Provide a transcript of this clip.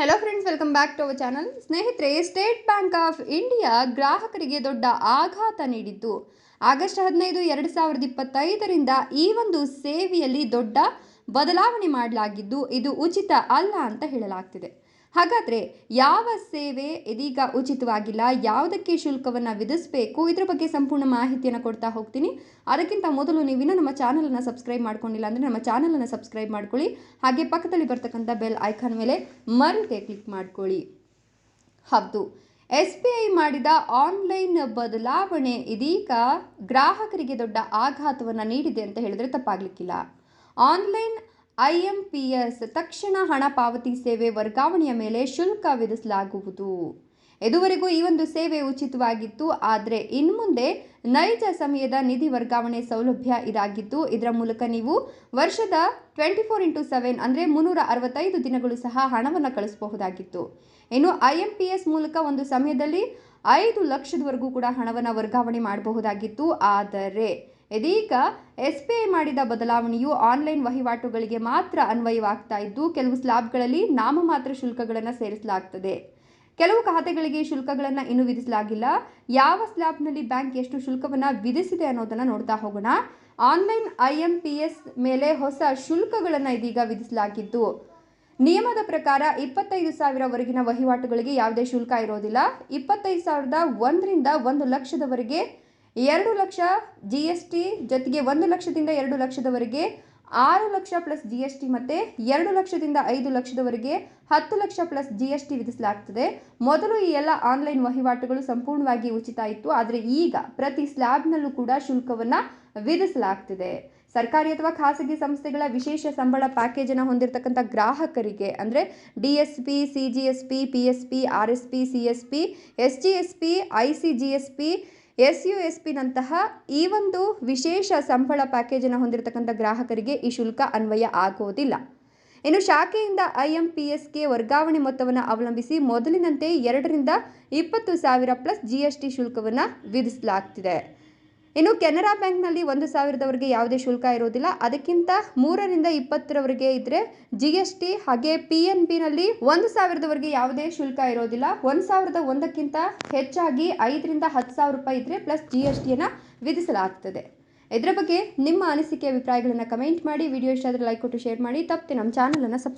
Hello friends welcome back to our channel ಸ್ನೇಹಿತರೆ State Bank of India ಗ್ರಾಹಕರಿಗೆ ದೊಡ್ಡ ಆಘಾತ ನೀಡಿದ್ದು. ಆಗಸ್ಟ್ ಹದಿನೈದು, ಎರಡು ಸಾವಿರದ ಇಪ್ಪತ್ತೈದರಿಂದ ಈ ಒಂದು ಸೇವೆಯಲ್ಲಿ ದೊಡ್ಡ ಬದಲಾವಣೆ ಮಾಡಲಾಗಿದ್ದು, ಇದು ಉಚಿತ ಅಲ್ಲ ಅಂತ ಹೇಳಲಾಗ್ತಿದೆ. ಹಾಗಾದರೆ ಯಾವ ಸೇವೆ ಇದೀಗ ಉಚಿತವಾಗಿಲ್ಲ, ಯಾವುದಕ್ಕೆ ಶುಲ್ಕವನ್ನು ವಿಧಿಸಬೇಕು? ಇದರ ಬಗ್ಗೆ ಸಂಪೂರ್ಣ ಮಾಹಿತಿಯನ್ನು ಕೊಡ್ತಾ ಹೋಗ್ತೀನಿ. ಅದಕ್ಕಿಂತ ಮೊದಲು ನೀವಿನ್ನೂ ನಮ್ಮ ಚಾನಲನ್ನು ಸಬ್ಸ್ಕ್ರೈಬ್ ಮಾಡ್ಕೊಂಡಿಲ್ಲ ಅಂದರೆ ನಮ್ಮ ಚಾನಲನ್ನು ಸಬ್ಸ್ಕ್ರೈಬ್ ಮಾಡ್ಕೊಳ್ಳಿ. ಹಾಗೆ ಪಕ್ಕದಲ್ಲಿ ಬರ್ತಕ್ಕಂಥ ಬೆಲ್ ಐಕಾನ್ ಮೇಲೆ ಮರಕ್ಕೆ ಕ್ಲಿಕ್ ಮಾಡ್ಕೊಳ್ಳಿ. ಹೌದು, ಎಸ್ ಬಿ ಐ ಮಾಡಿದ ಆನ್ಲೈನ್ ಬದಲಾವಣೆ ಇದೀಗ ಗ್ರಾಹಕರಿಗೆ ದೊಡ್ಡ ಆಘಾತವನ್ನು ನೀಡಿದೆ ಅಂತ ಹೇಳಿದ್ರೆ ತಪ್ಪಾಗಲಿಕ್ಕಿಲ್ಲ. Online I M P S ತಕ್ಷಣ ಹಣ ಪಾವತಿ ಸೇವೆ ವರ್ಗಾವಣೆಯ ಮೇಲೆ ಶುಲ್ಕ ವಿಧಿಸಲಾಗುವುದು. ಇದುವರೆಗೂ ಈ ಒಂದು ಸೇವೆ ಉಚಿತವಾಗಿತ್ತು, ಆದರೆ ಇನ್ಮುಂದೆ ನೈಜ ಸಮಯದ ನಿಧಿ ವರ್ಗಾವಣೆ ಸೌಲಭ್ಯ ಇದಾಗಿದ್ದು ಇದರ ಮೂಲಕ ನೀವು ವರ್ಷದ ಟ್ವೆಂಟಿ ಫೋರ್ ಇಂಟು ಸೆವೆನ್ ಅಂದರೆ ಮುನ್ನೂರ ಅರವತ್ತೈದು ದಿನಗಳು ಸಹ ಹಣವನ್ನು ಕಳಿಸಬಹುದಾಗಿತ್ತು. ಇನ್ನು ಐ ಎಂ ಪಿ ಎಸ್ ಮೂಲಕ ಒಂದು ಸಮಯದಲ್ಲಿ ಐದು ಲಕ್ಷದವರೆಗೂ ಕೂಡ ಹಣವನ್ನು ವರ್ಗಾವಣೆ ಮಾಡಬಹುದಾಗಿತ್ತು. ಆದರೆ ಇದೀಗ ಎಸ್ ಬಿ ಐ ಮಾಡಿದ ಬದಲಾವಣೆಯು ಆನ್ಲೈನ್ ವಹಿವಾಟುಗಳಿಗೆ ಮಾತ್ರ ಅನ್ವಯವಾಗ್ತಾ ಇದ್ದು, ಕೆಲವು ಸ್ಲಾಬ್ಗಳಲ್ಲಿ ನಾಮಮಾತ್ರ ಶುಲ್ಕಗಳನ್ನು ಸೇರಿಸಲಾಗ್ತದೆ. ಕೆಲವು ಖಾತೆಗಳಿಗೆ ಶುಲ್ಕಗಳನ್ನು ಇನ್ನೂ ವಿಧಿಸಲಾಗಿಲ್ಲ. ಯಾವ ಸ್ಲ್ಯಾಬ್ನಲ್ಲಿ ಬ್ಯಾಂಕ್ ಎಷ್ಟು ಶುಲ್ಕವನ್ನು ವಿಧಿಸಿದೆ ಅನ್ನೋದನ್ನು ನೋಡ್ತಾ ಹೋಗೋಣ. Online I M P S ಮೇಲೆ ಹೊಸ ಶುಲ್ಕಗಳನ್ನು ಇದೀಗ ವಿಧಿಸಲಾಗಿದ್ದು, ನಿಯಮದ ಪ್ರಕಾರ ಇಪ್ಪತ್ತೈದು ಸಾವಿರವರೆಗಿನ ವಹಿವಾಟುಗಳಿಗೆ ಯಾವುದೇ ಶುಲ್ಕ ಇರೋದಿಲ್ಲ. ಇಪ್ಪತ್ತೈದು ಸಾವಿರದ ಒಂದರಿಂದ ಒಂದು ಲಕ್ಷದವರೆಗೆ ಎರಡು ಲಕ್ಷ ಜಿ ಎಸ್ ಟಿ ಜೊತೆಗೆ ಒಂದು ಲಕ್ಷದಿಂದ ಎರಡು ಲಕ್ಷದವರೆಗೆ ಆರು lakh plus G S T ಮತ್ತು ಎರಡು ಲಕ್ಷದಿಂದ ಐದು ಲಕ್ಷದವರೆಗೆ ಹತ್ತು lakh plus G S T ವಿಧಿಸಲಾಗ್ತದೆ. ಮೊದಲು ಈ ಎಲ್ಲ ಆನ್ಲೈನ್ ವಹಿವಾಟುಗಳು ಸಂಪೂರ್ಣವಾಗಿ ಉಚಿತ ಇತ್ತು. ಆದರೆ ಈಗ ಪ್ರತಿ ಸ್ಲ್ಯಾಬ್ನಲ್ಲೂ ಕೂಡ ಶುಲ್ಕವನ್ನು ವಿಧಿಸಲಾಗ್ತಿದೆ. ಸರ್ಕಾರಿ ಅಥವಾ ಖಾಸಗಿ ಸಂಸ್ಥೆಗಳ ವಿಶೇಷ ಸಂಬಳ ಪ್ಯಾಕೇಜನ್ನು ಹೊಂದಿರತಕ್ಕಂಥ ಗ್ರಾಹಕರಿಗೆ ಅಂದರೆ D S P C G S P P S P R S P C S P S G S P I C G S P S U S ಪಿನಂತಹ ಈ ಒಂದು ವಿಶೇಷ ಸಂಬಳ ಪ್ಯಾಕೇಜನ್ನು ಹೊಂದಿರತಕ್ಕಂಥ ಗ್ರಾಹಕರಿಗೆ ಈ ಶುಲ್ಕ ಅನ್ವಯ ಆಗೋದಿಲ್ಲ. ಇನ್ನು ಶಾಖೆಯಿಂದ ಐ ಎಂ ಪಿ ಎಸ್ಗೆ ವರ್ಗಾವಣೆ ಮೊತ್ತವನ್ನು ಅವಲಂಬಿಸಿ ಮೊದಲಿನಂತೆ ಎರಡರಿಂದ ಇಪ್ಪತ್ತು ಸಾವಿರ ಪ್ಲಸ್ ಜಿ ಎಸ್ ಟಿ ಶುಲ್ಕವನ್ನು ವಿಧಿಸಲಾಗ್ತಿದೆ. ಇನ್ನು ಕೆನರಾ ಬ್ಯಾಂಕ್ನಲ್ಲಿ ಒಂದು ಸಾವಿರದವರೆಗೆ ಯಾವುದೇ ಶುಲ್ಕ ಇರೋದಿಲ್ಲ. ಅದಕ್ಕಿಂತ ಮೂರರಿಂದ ಇಪ್ಪತ್ತರವರೆಗೆ ಇದ್ದರೆ ಜಿ ಎಸ್ ಟಿ ಹಾಗೆ ಪಿ ಎನ್ ಬಿನಲ್ಲಿ ಒಂದು ಸಾವಿರದವರೆಗೆ ಯಾವುದೇ ಶುಲ್ಕ ಇರೋದಿಲ್ಲ. ಒಂದು ಸಾವಿರದ ಒಂದಕ್ಕಿಂತ ಹೆಚ್ಚಾಗಿ ಐದರಿಂದ ಹತ್ತು ಸಾವಿರ ರೂಪಾಯಿ ಇದ್ದರೆ ಪ್ಲಸ್ ಜಿ ಎಸ್ ಟಿಯನ್ನು ವಿಧಿಸಲಾಗ್ತದೆ. ಇದರ ಬಗ್ಗೆ ನಿಮ್ಮ ಅನಿಸಿಕೆ, ಅಭಿಪ್ರಾಯಗಳನ್ನು ಕಮೆಂಟ್ ಮಾಡಿ. ವಿಡಿಯೋ ಇಷ್ಟ ಲೈಕ್ ಕೊಟ್ಟು ಶೇರ್ ಮಾಡಿ. ತಪ್ಪದೆ ನಮ್ಮ ಚಾನಲನ್ನು ಸಬ್ಸ್ಕ್ರೈಬ್